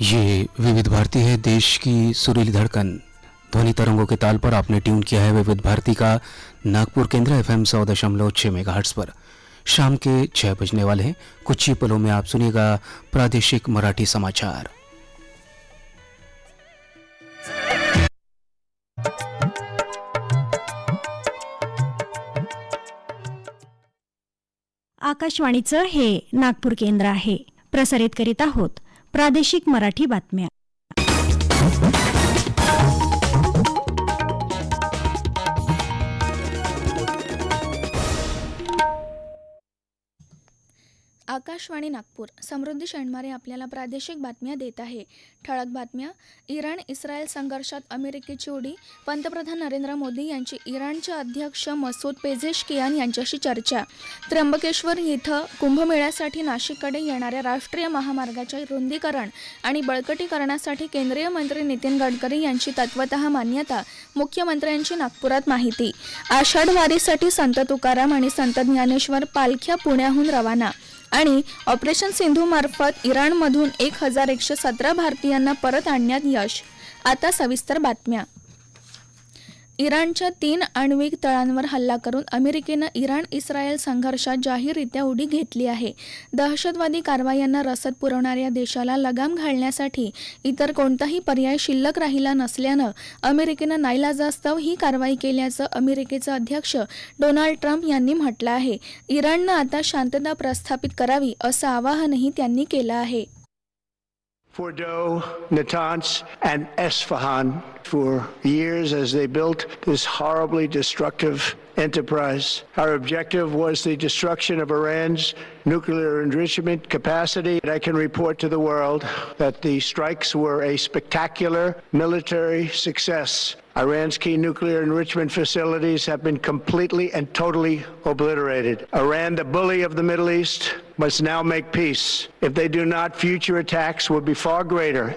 ये विविध भारती है देश की सुरीली धड़कन। ध्वनि तरंगों के ताल पर आपने ट्यून किया है विविध भारती का नागपुर केंद्र एफ एम सौ दशमलव छः मेगा पर। शाम के छः बजने वाले हैं। कुछ ही पलों में आप सुनिएगा प्रादेशिक मराठी समाचार। आकाशवाणीचं हे नागपूर केंद्र आहे। प्रसारित करीत आहोत प्रादेशिक मराठी बातम्या. आकाशवाणी नागपूर. समृद्धी शेणमारे आपल्याला प्रादेशिक बातम्या देत आहे. ठळक बातम्या. इराण इस्रायल संघर्षात अमेरिकेची उडी. पंतप्रधान नरेंद्र मोदी यांची इराणचे अध्यक्ष मसूद पेझेशकियान यांच्याशी चर्चा. त्र्यंबकेश्वर इथं कुंभमेळ्यासाठी नाशिककडे येणाऱ्या राष्ट्रीय महामार्गाच्या रुंदीकरण आणि बळकटीकरणासाठी केंद्रीय मंत्री नितीन गडकरी यांची तत्वत मान्यता मुख्यमंत्र्यांची नागपुरात माहिती. आषाढ वारीसाठी संत तुकाराम आणि संत ज्ञानेश्वर पालख्या पुण्याहून रवाना. आणि ऑपरेशन सिंधूमार्फत इराणमधून एक हजार एकशे सतरा भारतीयांना परत आणण्यात यश. आता सविस्तर बातम्या. इराणच्या तीन आण्विक तळांवर हल्ला करून अमेरिकेनं इराण इस्रायल संघर्षात जाहीररित्या उडी घेतली आहे. दहशतवादी कारवायांना रसद पुरवणाऱ्या देशाला लगाम घालण्यासाठी इतर कोणताही पर्याय शिल्लक राहिला नसल्यानं अमेरिकेनं नाईलाजास्तव ही कारवाई केल्याचं अमेरिकेचे अध्यक्ष डोनाल्ड ट्रम्प यांनी म्हटलं आहे. इराणनं आता शांतता प्रस्थापित करावी असं आवाहनही त्यांनी केलं आहे. Fordow, Natanz, and Esfahan for years as they built this horribly destructive enterprise. Our objective was the destruction of Iran's nuclear enrichment capacity. And I can report to the world that the strikes were a spectacular military success. Iran's key nuclear enrichment facilities have been completely and totally obliterated. Iran, the bully of the Middle East, must now make peace. If they do not, future attacks will be far greater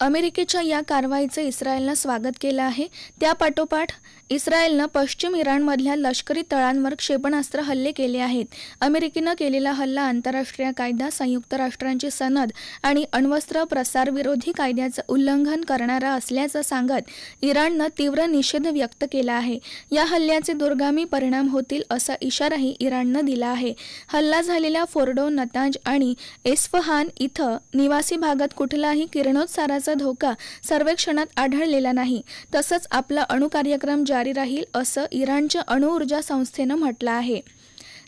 अमेरिकेच्या या कारवाईचं इस्रायलनं स्वागत केलं आहे त्यापाठोपाठ इस्रायलनं पश्चिम इराणमधल्या लष्करी तळांवर क्षेपणास्त्र हल्ले केले आहेत. अमेरिकेनं केलेला हल्ला आंतरराष्ट्रीय कायदा संयुक्त राष्ट्रांची सनद आणि अण्वस्त्र प्रसारविरोधी कायद्याचं उल्लंघन करणारा असल्याचं सांगत इराणनं तीव्र निषेध व्यक्त केला आहे. या हल्ल्याचे दुर्गामी परिणाम होतील असा इशाराही इराणनं दिला आहे. हल्ला झालेल्या फोर्डो नतांज आणि एस्फहान इथं निवासी भागात कुठलाही किरणोत्साराचा धोका सर्वेक्षणात आढळलेला नाही. तसंच आपला अणुकार्यक्रम जारी राहील असं इराणच्या अणुऊर्जा संस्थेनं म्हटलं आहे.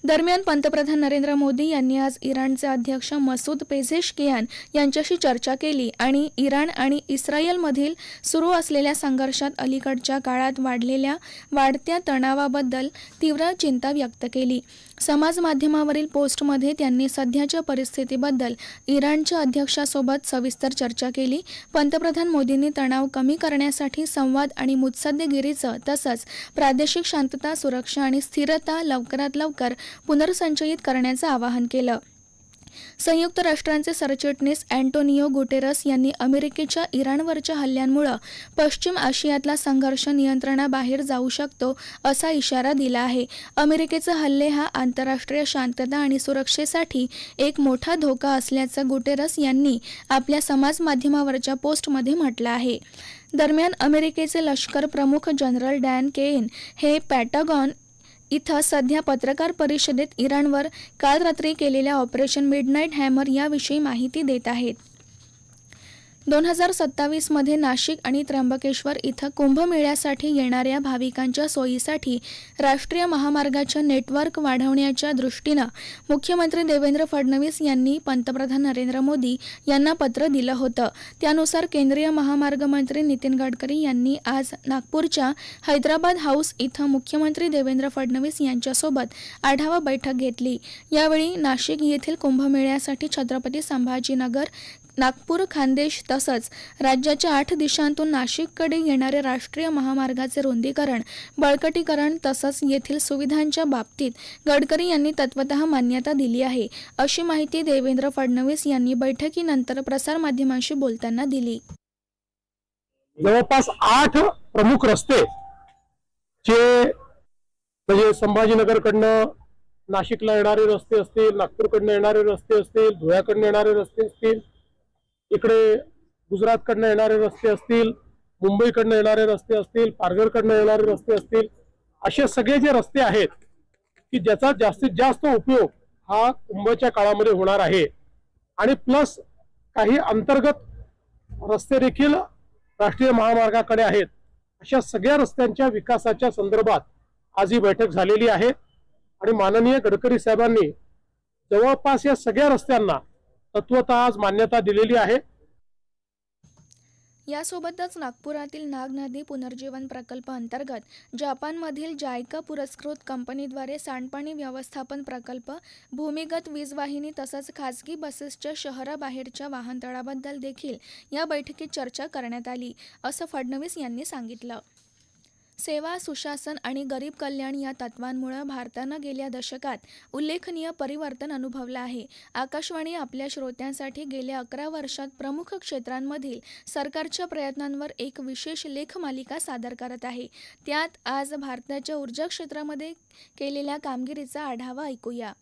दरम्यान पंतप्रधान नरेंद्र मोदी यांनी आज इराणचे अध्यक्ष मसूद पेझेशकियान यांच्याशी चर्चा केली आणि इराण आणि इस्रायलमधील सुरू असलेल्या संघर्षात अलीकडच्या काळात वाढलेल्या वाढत्या तणावाबद्दल तीव्र चिंता व्यक्त केली. समाज माध्यमावरील पोस्टमध्ये त्यांनी सध्याच्या परिस्थितीबद्दल इराणच्या अध्यक्षासोबत सविस्तर चर्चा केली. पंतप्रधान मोदींनी तणाव कमी करण्यासाठी संवाद आणि मुत्सद्देगिरीचं तसंच प्रादेशिक शांतता सुरक्षा आणि स्थिरता लवकरात लवकर पुनर्संचयित करण्याचं आवाहन केलं. संयुक्त राष्ट्रांचे सरचिटणीस अँटोनियो गुटेरस यांनी अमेरिकेच्या इराणवरच्या हल्ल्यांमुळं पश्चिम आशियातला संघर्ष नियंत्रणाबाहेर जाऊ शकतो असा इशारा दिला आहे. अमेरिकेचे हल्ले हा आंतरराष्ट्रीय शांतता आणि सुरक्षेसाठी एक मोठा धोका असल्याचं गुटेरस यांनी आपल्या समाज माध्यमावरच्या पोस्टमध्ये म्हटलं आहे. दरम्यान अमेरिकेचे लष्कर प्रमुख जनरल डॅन केन हे पॅटागॉन इथं सध्या पत्रकार परिषदेत इराणवर काल रात्री केलेल्या ऑपरेशन मिडनाईट हॅमर याविषयी माहिती देत आहेत. दोन हजार सत्तावीसमध्ये नाशिक आणि त्र्यंबकेश्वर इथं कुंभमेळ्यासाठी येणाऱ्या भाविकांच्या सोयीसाठी राष्ट्रीय महामार्गाच्या नेटवर्क वाढवण्याच्या दृष्टीनं मुख्यमंत्री देवेंद्र फडणवीस यांनी पंतप्रधान नरेंद्र मोदी यांना पत्र दिलं होतं. त्यानुसार केंद्रीय महामार्ग मंत्री नितीन गडकरी यांनी आज नागपूरच्या हैदराबाद हाऊस इथं मुख्यमंत्री देवेंद्र फडणवीस यांच्यासोबत आढावा बैठक घेतली. यावेळी नाशिक येथील कुंभमेळ्यासाठी छत्रपती संभाजीनगर नागपूर खानदेश तसंच राज्याच्या आठ दिशांतून नाशिककडे येणाऱ्या राष्ट्रीय महामार्गाचे रुंदीकरण बळकटीकरण तसंच येथील सुविधांच्या बाबतीत गडकरी यांनी तत्वत मान्यता दिली आहे अशी माहिती देवेंद्र फडणवीस यांनी बैठकीनंतर प्रसारमाध्यमांशी बोलताना दिली. जवळपास आठ प्रमुख रस्ते जे म्हणजे संभाजीनगरकडनं नाशिकला येणारे रस्ते असतील नागपूरकडनं येणारे रस्ते असतील धुळ्याकडनं येणारे रस्ते असतील इकडे गुजरातकडनं येणारे रस्ते असतील मुंबईकडनं येणारे रस्ते असतील पारघरकडनं येणारे रस्ते असतील असे सगळे जे रस्ते आहेत की ज्याचा जास्तीत जास्त उपयोग हा कुंभच्या काळामध्ये होणार आहे. आणि प्लस काही अंतर्गत रस्ते देखील राष्ट्रीय महामार्गाकडे आहेत. अशा सगळ्या रस्त्यांच्या विकासाच्या संदर्भात आज ही बैठक झालेली आहे. आणि माननीय गडकरी साहेबांनी जवळपास या सगळ्या रस्त्यांना तत्वतः आज मान्यता दिलेली आहे. यासोबतच नागपुरातील नाग नदी पुनर्जीवन प्रकल्प अंतर्गत जपानमधील जायका पुरस्कृत कंपनीद्वारे सांडपाणी व्यवस्थापन प्रकल्प भूमिगत वीजवाहिनी तसंच खासगी बसेसच्या शहराबाहेरच्या वाहनतळाबद्दल देखील या बैठकीत चर्चा करण्यात आली असं फडणवीस यांनी सांगितलं. सेवा सुशासन आणि गरीब कल्याण या तत्वांमुळं भारतानं गेल्या दशकात उल्लेखनीय परिवर्तन अनुभवलं आहे. आकाशवाणी आपल्या श्रोत्यांसाठी गेल्या अकरा वर्षात प्रमुख क्षेत्रांमधील सरकारच्या प्रयत्नांवर एक विशेष लेखमालिका सादर करत आहे. त्यात आज भारताच्या ऊर्जा क्षेत्रामध्ये केलेल्या कामगिरीचा आढावा ऐकूया.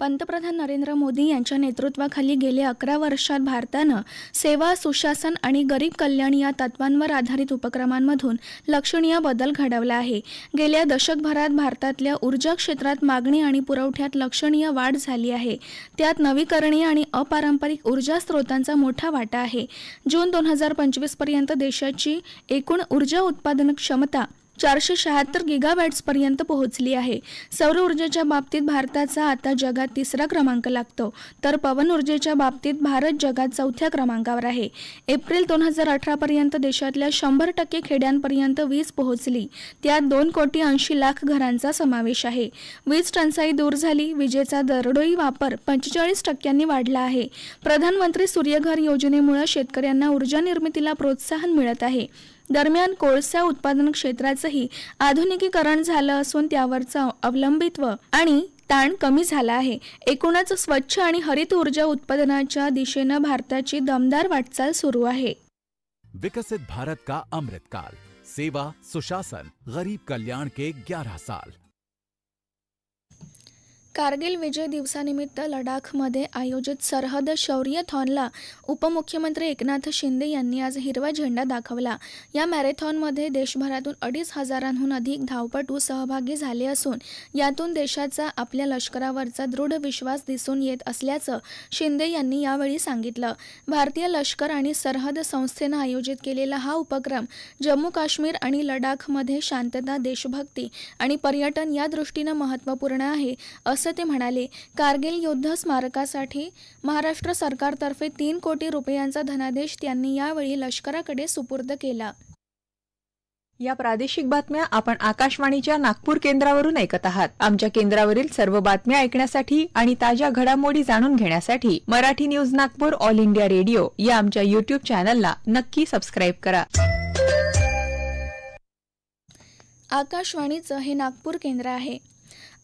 पंतप्रधान नरेंद्र मोदी यांच्या नेतृत्वाखाली गेल्या अकरा वर्षात भारतानं सेवा सुशासन आणि गरीब कल्याण या तत्वांवर आधारित उपक्रमांमधून लक्षणीय बदल घडवला आहे. गेल्या दशकभरात भारतातल्या ऊर्जा क्षेत्रात मागणी आणि पुरवठ्यात लक्षणीय वाढ झाली आहे. त्यात नवीकरणीय आणि अपारंपरिक ऊर्जा स्रोतांचा मोठा वाटा आहे. जून दोन हजार पंचवीसपर्यंत देशाची एकूण ऊर्जा उत्पादन क्षमता चारशे शहात्तर गिगावॅट्सपर्यंत पोहोचली आहे. सौर ऊर्जेच्या बाबतीत भारताचा आता जगात तिसरा क्रमांक लागतो. तर पवन ऊर्जेच्या बाबतीत भारत जगात चौथ्या क्रमांकावर आहे. एप्रिल दोन हजार अठरापर्यंत देशातल्या शंभर टक्के खेड्यांपर्यंत वीज पोहोचली. त्यात दोन कोटी ऐंशी लाख घरांचा समावेश आहे. वीज टंचाई दूर झाली. विजेचा दरडोई वापर पंचेचाळीस टक्क्यांनी वाढला आहे. प्रधानमंत्री सूर्यघर योजनेमुळे शेतकऱ्यांना ऊर्जा निर्मितीला प्रोत्साहन मिळत आहे. दरम्यान कोळसा उत्पादन क्षेत्राचंही आधुनिकीकरण झालं असून त्यावरचं अवलंबित्व आणि ताण कमी झाला आहे. एकूणच स्वच्छ आणि हरित ऊर्जा उत्पादनाच्या दिशेनं भारताची दमदार वाटचाल सुरू आहे. विकसित भारत का अमृतकाल सेवा सुशासन गरीब कल्याण के 11 साल। कारगिल विजय दिवसानिमित्त लडाखमध्ये आयोजित सरहद शौर्यथॉनला उपमुख्यमंत्री एकनाथ शिंदे यांनी आज हिरवा झेंडा दाखवला. या मॅरेथॉनमध्ये देशभरातून अडीच हजारांहून अधिक धावपटू सहभागी झाले असून यातून देशाचा आपल्या लष्करावरचा दृढ विश्वास दिसून येत असल्याचं शिंदे यांनी यावेळी सांगितलं. भारतीय लष्कर आणि सरहद संस्थेनं आयोजित केलेला हा उपक्रम जम्मू काश्मीर आणि लडाखमध्ये शांतता देशभक्ती आणि पर्यटन या दृष्टीनं महत्त्वपूर्ण आहे असं ते म्हणाले कारगिल युद्ध स्मारकासाठी महाराष्ट्र सरकारतर्फे तीन कोटी रुपयांचा धनादेश त्यांनी यावेळी लष्कराकडे सुपूर्द केला. या प्रादेशिक बातम्या आपण आकाशवाणीच्या नागपूर केंद्रावरून ऐकत आहात. आमच्या केंद्रावरील सर्व बातम्या ऐकण्यासाठी आणि ताज्या घडामोडी जाणून घेण्यासाठी Marathi news Nagpur All India Radio या आमच्या युट्यूब चॅनलला नक्की सबस्क्राईब करा. आकाशवाणीचं हे नागपूर केंद्र आहे.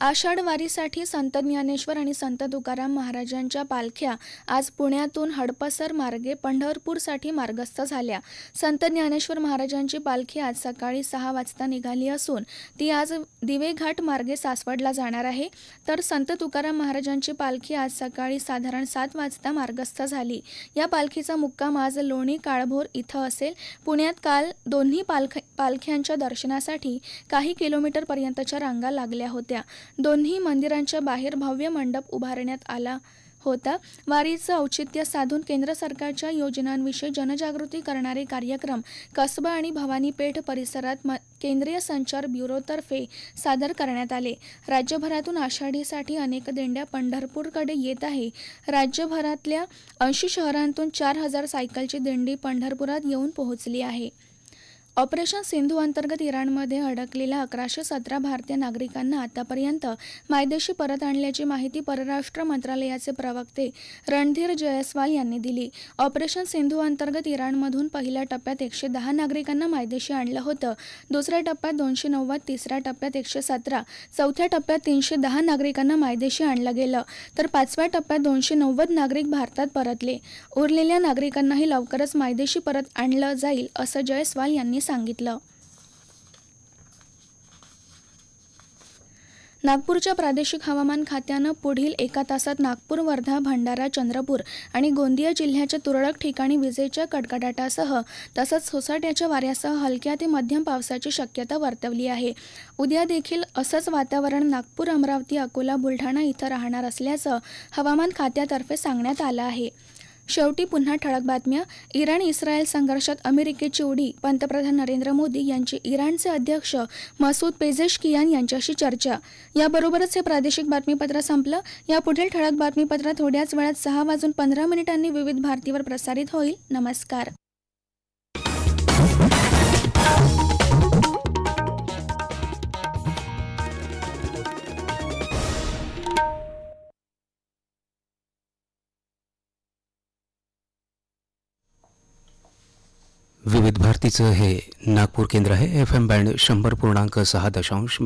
आषाढ वारीसाठी संत ज्ञानेश्वर आणि संत तुकाराम महाराजांच्या पालख्या आज पुण्यातून हडपसर मार्गे पंढरपूरसाठी मार्गस्थ झाल्या. संत ज्ञानेश्वर महाराजांची पालखी आज सकाळी सहा वाजता निघाली असून ती आज दिवेघाट मार्गे सासवडला जाणार आहे. तर संत तुकाराम महाराजांची पालखी आज सकाळी साधारण सात वाजता मार्गस्थ झाली. या पालखीचा मुक्काम आज लोणी काळभोर इथं असेल. पुण्यात काल दोन्ही पालख पालख्यांच्या दर्शनासाठी काही किलोमीटरपर्यंतच्या रांगा लागल्या होत्या. दोन्ही मंदिरांच्या बाहेर भव्य मंडप उभारण्यात आला होता. वारीचं औचित्य साधून केंद्र सरकारच्या योजनांविषयी जनजागृती करणारे कार्यक्रम कसबा आणि भवानी पेठ परिसरात म केंद्रीय संचार ब्युरोतर्फे सादर करण्यात आले. राज्यभरातून आषाढीसाठी अनेक दिंड्या पंढरपूरकडे येत आहे. राज्यभरातल्या ऐंशी शहरांतून चार हजार सायकलची दिंडी पंढरपुरात येऊन पोहोचली आहे. ऑपरेशन सिंधू अंतर्गत इराणमध्ये अडकलेल्या अकराशे सतरा भारतीय नागरिकांना आतापर्यंत मायदेशी परत आणल्याची माहिती परराष्ट्र मंत्रालयाचे प्रवक्ते रणधीर जयस्वाल यांनी दिली. ऑपरेशन सिंधू अंतर्गत इराणमधून पहिल्या टप्प्यात एकशे दहा नागरिकांना मायदेशी आणलं होतं. दुसऱ्या टप्प्यात दोनशे नव्वद तिसऱ्या टप्प्यात एकशे सतरा चौथ्या टप्प्यात तीनशे दहा नागरिकांना मायदेशी आणलं गेलं. तर पाचव्या टप्प्यात दोनशे नव्वद नागरिक भारतात परतले. उरलेल्या नागरिकांनाही लवकरच मायदेशी परत आणलं जाईल असं जयस्वाल यांनी सांगितलं. नागपूरच्या प्रादेशिक हवामान खात्यानं पुढील एका तासात नागपूर वर्धा भंडारा चंद्रपूर आणि गोंदिया जिल्ह्याच्या तुरळक ठिकाणी विजेच्या कडकडाटासह तसंच सोसाट्याच्या वाऱ्यासह हलक्या ते मध्यम पावसाची शक्यता वर्तवली आहे. उद्या देखील असंच वातावरण नागपूर अमरावती अकोला बुलढाणा इथं राहणार असल्याचं हवामान खात्यातर्फे सांगण्यात आलं आहे. शेवटी पुन्हा ठळक बातम्या. इराण इस्रायल संघर्षात अमेरिकेची उडी. पंतप्रधान नरेंद्र मोदी यांची इराणचे अध्यक्ष मसूद पेझेशकियान यांच्याशी चर्चा. याबरोबरच हे प्रादेशिक बातमीपत्र संपलं. या पुढील ठळक बातमीपत्र थोड्याच वेळात सहा वाजून पंधरा मिनिटांनी विविध भारतीवर प्रसारित होईल. नमस्कार. भारतीचं हे नागपूर केंद्र आहे. एफ एम बँड शंभर पूर्णांक सहा दशांश